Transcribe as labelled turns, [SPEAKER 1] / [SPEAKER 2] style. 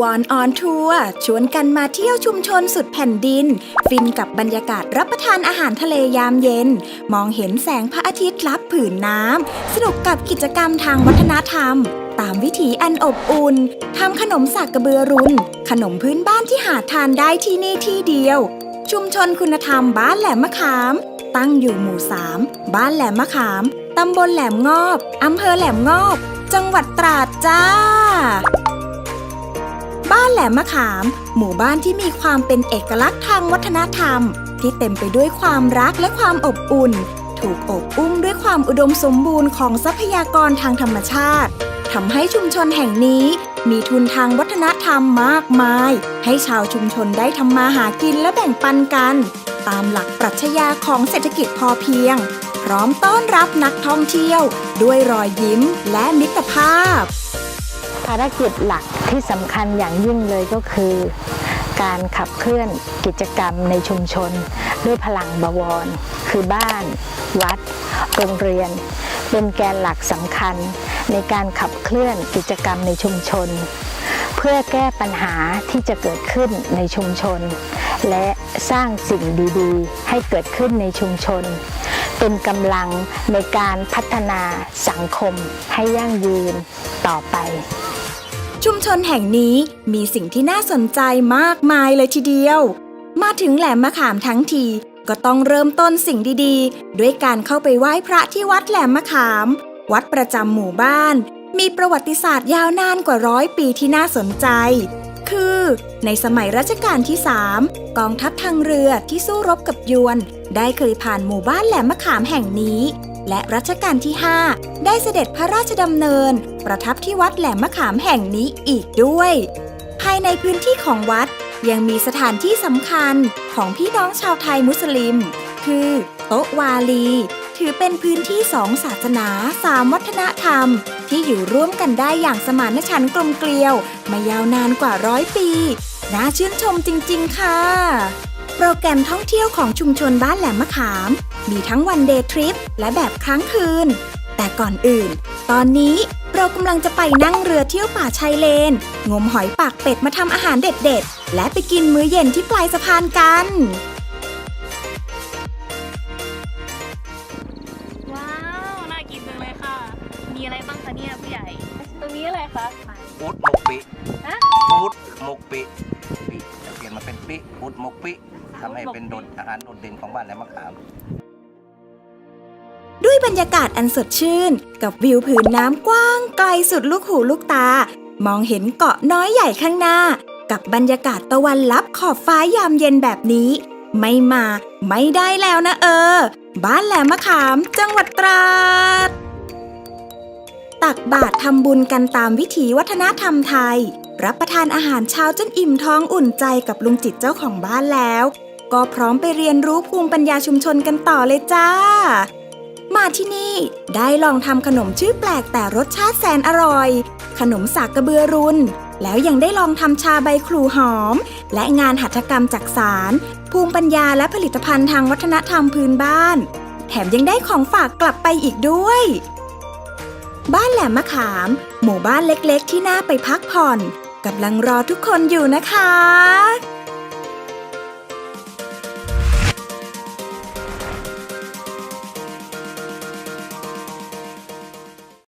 [SPEAKER 1] วอนออนทัวร์ชวนกันมาเที่ยวชุมชนสุดแผ่นดิน ฟินกับบรรยากาศรับประทานอาหารทะเลยามเย็น มองเห็นแสงพระอาทิตย์ลับผืนน้ำ สนุกกับกิจกรรมทางวัฒนธรรม ตามวิถีอันอบอุ่นทำขนมสากกระเบือรุน ขนมพื้นบ้านที่หาทานได้ที่นี่ที่เดียว ชุมชนคุณธรรมบ้านแหลมมะขาม ตั้งอยู่หมู่3บ้านแหลมมะขามตำบลแหลมงอบอำเภอแหลมงอบ จังหวัดตราดจ้า มะขาม หมู่บ้านที่มีความเป็นเอกลักษณ์ทางวัฒนธรรม ที่เต็มไปด้วยความรักและความอบอุ่น ถูกอบอุ้มด้วยความอุดมสมบูรณ์ของทรัพยากรทางธรรมชาติทำให้ชุมชนแห่งนี้มีทุนทางวัฒนธรรมมากมาย ให้ชาวชุมชนได้ทำมาหากินและแบ่งปันกัน ตามหลักปรัชญาของเศรษฐกิจพอเพียง พร้อมต้อนรับนักท่องเที่ยว ด้วยรอยยิ้มและมิตรภาพ
[SPEAKER 2] ภารกิจหลัก ที่สำคัญอย่างยิ่งเลยก็คือ การขับเคลื่อนกิจกรรมในชุมชน ด้วยพลังบวร คือบ้าน วัด โรงเรียน เป็นแกนหลักสำคัญในการขับเคลื่อนกิจกรรมในชุมชน เพื่อแก้ปัญหาที่จะเกิดขึ้นในชุมชน และสร้างสิ่งดีๆ ให้เกิดขึ้นในชุมชน เป็นกำลังในการพัฒนาสังคมให้ยั่งยืนต่อไป
[SPEAKER 1] ชุมชนแห่งนี้มีสิ่งที่น่าสนใจมากมายเลยทีเดียว มาถึงแหลมมะขามทั้งทีก็ต้องเริ่มต้นสิ่งดีๆ ด้วยการเข้าไปไหว้พระที่วัดแหลมมะขาม วัดประจำหมู่บ้าน มีประวัติศาสตร์ยาวนานกว่าร้อยปีที่น่าสนใจ คือในสมัยรัชกาลที่3กองทัพทางเรือที่สู้รบกับยวน ได้เคยผ่านหมู่บ้านแหลมมะขามแห่งนี้ และรัชกาลที่ 5 ได้เสด็จพระราชดำเนิน ประทับที่วัดแหลมมะขามแห่งนี้อีกด้วย ภายในพื้นที่ของวัดยังมีสถานที่สำคัญของพี่น้องชาวไทยมุสลิม คือโต๊ะวาลี ถือเป็นพื้นที่สองศาสนาสามวัฒนธรรม ที่อยู่ร่วมกันได้อย่างสมานฉันท์กลมเกลียว มายาวนานกว่าร้อยปี น่าชื่นชมจริง ๆ ค่ะ โปรแกรมท่องเที่ยวของชุมชนบ้านแหลมมะขาม มีทั้งวันเดย์ทริปและแบบค้างคืน แต่ก่อนอื่น ตอนนี้เรากำลังจะไปนั่งเรือเที่ยวป่าชายเลน งมหอยปากเป็ดมาทำอาหารเด็ดๆ และไปกินมื้อเย็นที่ปลายสะพานกัน
[SPEAKER 3] ว้าว น่ากินจังเลยค่ะ มีอะไรบ้างคะเนี่ยผู้ใหญ่ ตรงนี้อะไรคะ
[SPEAKER 4] อูดหมกปิ
[SPEAKER 3] ฮะ
[SPEAKER 4] อูดหมกปิปิจะเปลี่ยน มาเป็นปิอูดมกปิทำให้เป็นดดอาหารโดดเด่นของบ้านแหลมมะขาม
[SPEAKER 1] ด้วยบรรยากาศอันสดชื่น กับวิวผืนน้ำกว้างไกลสุดลูกหูลูกตา มองเห็นเกาะน้อยใหญ่ข้างหน้า กับบรรยากาศตะวันลับขอบฟ้ายามเย็นแบบนี้ ไม่มาไม่ได้แล้วนะเออ บ้านแหลมมะขามจังหวัดตราดตักบาตรทำบุญกันตามวิถีวัฒนธรรมไทย รับประทานอาหารเช้าจนอิ่มท้องอุ่นใจกับลุงจิตเจ้าของบ้านแล้ว ก็พร้อมไปเรียนรู้ภูมิปัญญาชุมชนกันต่อเลยจ้า มาที่นี่ได้ลองทำขนมชื่อแปลกแต่รสชาติแสนอร่อย ขนมสากกระเบือรุนแล้วยังได้ลองทำชาใบครูหอม และงานหัตถกรรมจักสารภูมิปัญญาและผลิตภัณฑ์ทางวัฒนธรรมพื้นบ้าน แถมยังได้ของฝากกลับไปอีกด้วย บ้านแหลมมะขาม หมู่บ้านเล็กๆ ที่น่าไปพักผ่อน กำลังรอทุกคนอยู่นะคะ